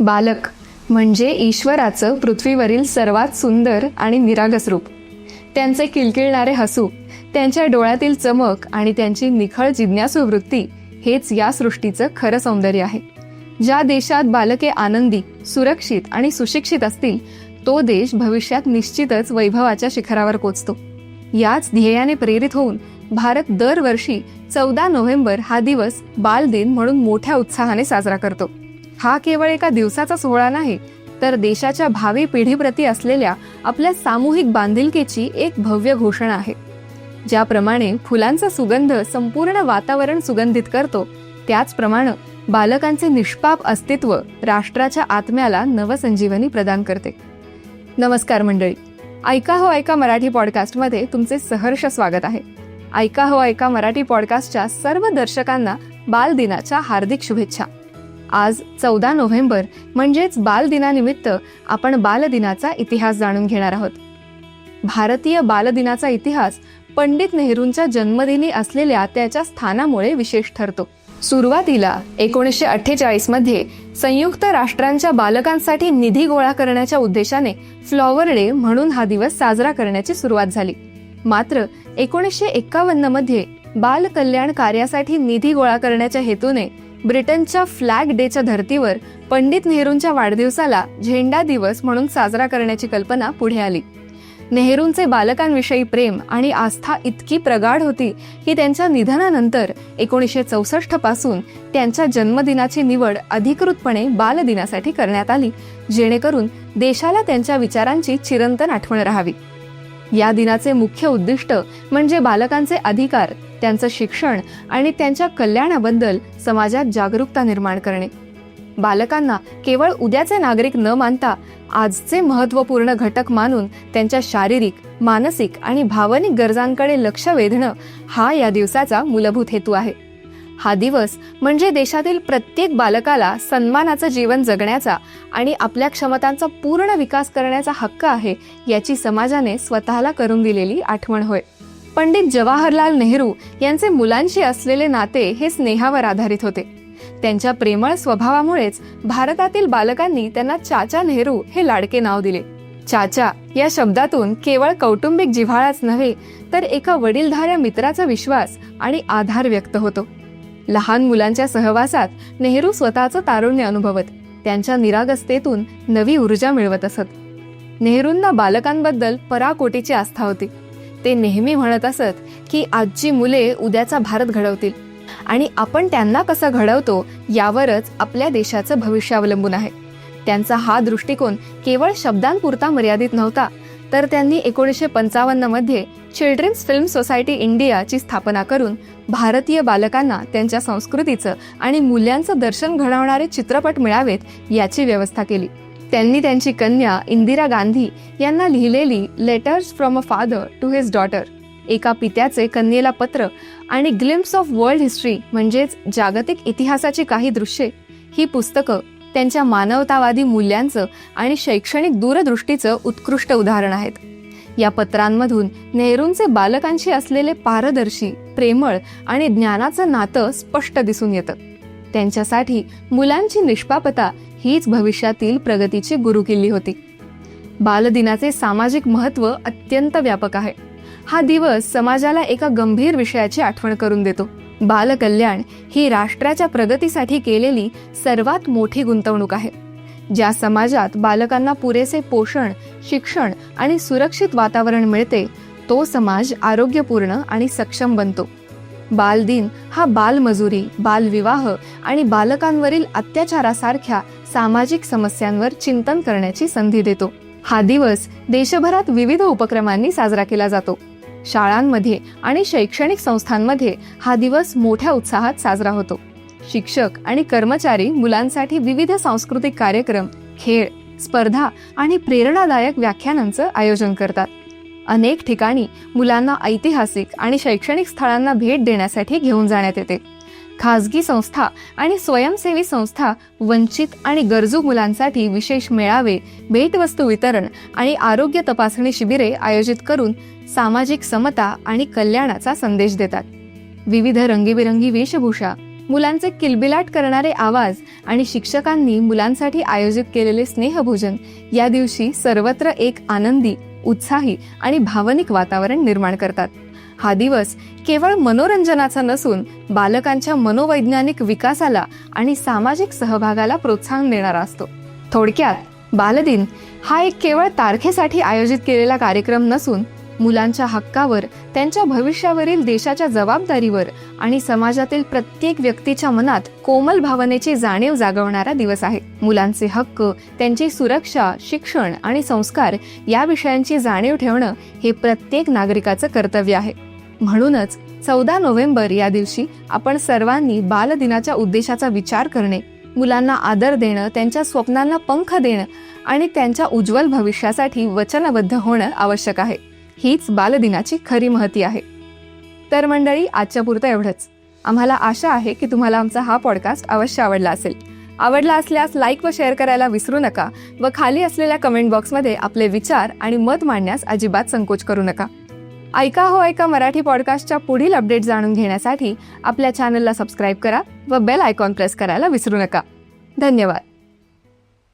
बालक म्हणजे ईश्वराचं पृथ्वीवरील सर्वात सुंदर आणि निरागस रूप. त्यांचे किलकिळणारे हसू त्यांच्या डोळ्यातील चमक आणि त्यांची निखळ जिज्ञासू वृत्ती हेच या सृष्टीचं खरं सौंदर्य आहे. ज्या देशात बालके आनंदी सुरक्षित आणि सुशिक्षित असतील तो देश भविष्यात निश्चितच वैभवाच्या शिखरावर पोचतो. याच ध्येयाने प्रेरित होऊन भारत दरवर्षी चौदा नोव्हेंबर हा दिवस बाल दिन म्हणून मोठ्या उत्साहाने साजरा करतो. हा केवळ एका दिवसाचा सोहळा नाही तर देशाच्या भावी पिढीप्रती असलेल्या आपल्या सामूहिक बांधिलकीची एक भव्य घोषणा आहे. ज्याप्रमाणे फुलांचा सुगंध संपूर्ण वातावरण सुगंधित करतो त्याचप्रमाणे बालकांचे निष्पाप अस्तित्व राष्ट्राच्या आत्म्याला नवसंजीवनी प्रदान करते. नमस्कार मंडळी ऐका हो ऐका मराठी पॉडकास्टमध्ये तुमचे सहर्ष स्वागत आहे. ऐका हो ऐका मराठी पॉडकास्टच्या सर्व दर्शकांना बालदिनाच्या हार्दिक शुभेच्छा. आज चौदा नोव्हेंबर म्हणजेच बालदिनानिमित्त आपण बालदिनाचा इतिहास जाणून घेणार आहोत. भारतीय बालदिनाचा इतिहास पंडित नेहरूंच्या जन्मदिनी असलेल्या त्याच्या स्थानामुळे विशेष ठरतो. सुरुवातीला एकोणीसशे अठ्ठेचाळीसमध्ये संयुक्त राष्ट्रांच्या बालकांसाठी निधी गोळा करण्याच्या उद्देशाने फ्लॉवर डे म्हणून हा दिवस साजरा करण्याची सुरुवात झाली. मात्र एकोणीसशे एक्कावन्नमध्ये बाल कल्याण कार्यासाठी निधी गोळा करण्याच्या हेतूने ब्रिटनच्या फ्लॅग डेच्या धर्तीवर पंडित नेहरूंच्या वाढदिवसाला झेंडा दिवस म्हणून साजरा करण्याची कल्पना पुढे आली. नेहरूंचे बालकांविषयी प्रेम आणि आस्था इतकी प्रगाढ होती की त्यांच्या निधनानंतर एकोणीसशे चौसष्टपासून त्यांच्या जन्मदिनाची निवड अधिकृतपणे बालदिनासाठी करण्यात आली जेणेकरून देशाला त्यांच्या विचारांची चिरंतन आठवण राहावी. या दिनाचे मुख्य उद्दिष्ट म्हणजे बालकांचे अधिकार त्यांचं शिक्षण आणि त्यांच्या कल्याणाबद्दल समाजात जागरूकता निर्माण करणे. बालकांना केवळ उद्याचे नागरिक न मानता आजचे महत्त्वपूर्ण घटक मानून त्यांच्या शारीरिक मानसिक आणि भावनिक गरजांकडे लक्ष वेधणं हा या दिवसाचा मूलभूत हेतू आहे. हा दिवस म्हणजे देशातील प्रत्येक बालकाला सन्मानाचं जीवन जगण्याचा आणि आपल्या क्षमतांचा पूर्ण विकास करण्याचा हक्क आहे याची समाजाने स्वतःला करून दिलेली आठवण होय. पंडित जवाहरलाल नेहरू यांचे मुलांशी असलेले नाते हे स्नेहावर आधारित होते. त्यांच्या प्रेमळ स्वभावामुळेच भारतातील बालकांनी त्यांना चाचा नेहरू हे लाडके नाव दिले. चाचा या शब्दातून केवळ कौटुंबिक जिव्हाळाच नव्हे तर एका वडीलधाऱ्या मित्राचा विश्वास आणि आधार व्यक्त होतो. लहान मुलांच्या सहवासात नेहरू स्वतःचं तारुण्य अनुभवत त्यांच्या निरागसतेतून नवी ऊर्जा मिळवत असत. नेहरूंना बालकांबद्दल पराकोटीची आस्था होती. ते नेहमी म्हणत असत की आजची मुले उद्याचा भारत घडवतील. आणि आपण त्यांना कसं घडवतो यावरच आपल्या देशाचं भविष्य अवलंबून आहे. त्यांचा हा दृष्टिकोन केवळ शब्दांपुरता मर्यादित नव्हता तर त्यांनी एकोणीसशे पंचावन्नमध्ये चिल्ड्रन्स फिल्म सोसायटी इंडियाची स्थापना करून भारतीय बालकांना त्यांच्या संस्कृतीचं आणि मूल्यांचं दर्शन घडवणारे चित्रपट मिळावेत याची व्यवस्था केली. त्यांनी त्यांची कन्या इंदिरा गांधी यांना लिहिलेली letters from a father to his daughter एका पित्याचे कन्येला पत्र आणि ग्लिम्स ऑफ वर्ल्ड हिस्ट्री म्हणजेच जागतिक इतिहासाची काही दृश्ये ही पुस्तकं त्यांच्या मानवतावादी मूल्यांचं आणि शैक्षणिक दूरदृष्टीचं उत्कृष्ट उदाहरण आहेत. या पत्रांमधून नेहरूंचे बालकांशी असलेले पारदर्शी प्रेमळ आणि ज्ञानाचं नातं स्पष्ट दिसून येतं. त्यांच्यासाठी मुलांची निष्पापता हीच भविष्यातील प्रगतीची गुरुकिल्ली होती. बालदिनाचे सामाजिक महत्त्व अत्यंत व्यापक आहे. हा दिवस समाजाला एका गंभीर विषयाची आठवण करून देतो. बालकल्याण ही राष्ट्राच्या प्रगतीसाठी केलेली सर्वात मोठी गुंतवणूक आहे. ज्या समाजात बालकांना पुरेसे पोषण शिक्षण आणि सुरक्षित वातावरण मिळते तो समाज आरोग्यपूर्ण आणि सक्षम बनतो. बालदिन हा बालमजुरी बालविवाह आणि बालकांवरील अत्याचारासारख्या सामाजिक समस्यांवर चिंतन करण्याची संधी देतो. हा दिवस देशभरात विविध उपक्रमांनी साजरा केला जातो. शाळांमध्ये आणि शैक्षणिक संस्थांमध्ये हा दिवस मोठ्या उत्साहात साजरा होतो. शिक्षक आणि कर्मचारी मुलांसाठी विविध सांस्कृतिक कार्यक्रम खेळ स्पर्धा आणि प्रेरणादायक व्याख्यानांचं आयोजन करतात. अनेक ठिकाणी मुलांना ऐतिहासिक आणि शैक्षणिक स्थळांना भेट देण्यासाठी घेऊन जाण्यात येते. खाजगी संस्था आणि स्वयंसेवी संस्था वंचित आणि गरजू मुलांसाठी विशेष मेळावे भेटवस्तू वितरण आणि आरोग्य तपासणी शिबिरे आयोजित करून सामाजिक समता आणि कल्याणाचा संदेश देतात. विविध रंगीबेरंगी वेशभूषा मुलांचे किलबिलाट करणारे आवाज आणि शिक्षकांनी मुलांसाठी आयोजित केलेले स्नेहभोजन या दिवशी सर्वत्र एक आनंदी उत्साही आणि भावनिक वातावरण निर्माण करतात. हा दिवस केवळ मनोरंजनाचा नसून बालकांच्या मनोवैज्ञानिक विकासाला आणि सामाजिक सहभागाला प्रोत्साहन देणारा असतो. थोडक्यात बालदिन हा एक केवळ तारखेसाठी आयोजित केलेला कार्यक्रम नसून मुलांच्या हक्कावर त्यांच्या भविष्यावरील देशाच्या जबाबदारीवर आणि समाजातील प्रत्येक व्यक्तीच्या मनात कोमल भावनेची जाणीव जागवणारा दिवस आहे. मुलांचे हक्क त्यांची सुरक्षा शिक्षण आणि संस्कार या विषयांची जाणीव ठेवणं हे प्रत्येक नागरिकाचं कर्तव्य आहे. म्हणूनच चौदा नोव्हेंबर या दिवशी आपण सर्वांनी बालदिनाच्या उद्देशाचा विचार करणे मुलांना आदर देणं त्यांच्या स्वप्नांना पंख देणं आणि त्यांच्या उज्ज्वल भविष्यासाठी वचनबद्ध होणं आवश्यक आहे. हीच बालदिनाची खरी महती आहे. तर मंडळी आजच्या पुरतं एवढंच. आम्हाला आशा आहे की तुम्हाला आमचा हा पॉडकास्ट अवश्य आवडला असेल. आवडला असल्यास लाईक व शेअर करायला विसरू नका व खाली असलेल्या कमेंट बॉक्समध्ये आपले विचार आणि मत मांडण्यास अजिबात संकोच करू नका. ऐका हो ऐका मराठी पॉडकास्टच्या पुढील अपडेट जाणून घेण्यासाठी आपल्या चॅनलला सबस्क्राईब करा व बेल आयकॉन प्रेस करायला विसरू नका. धन्यवाद.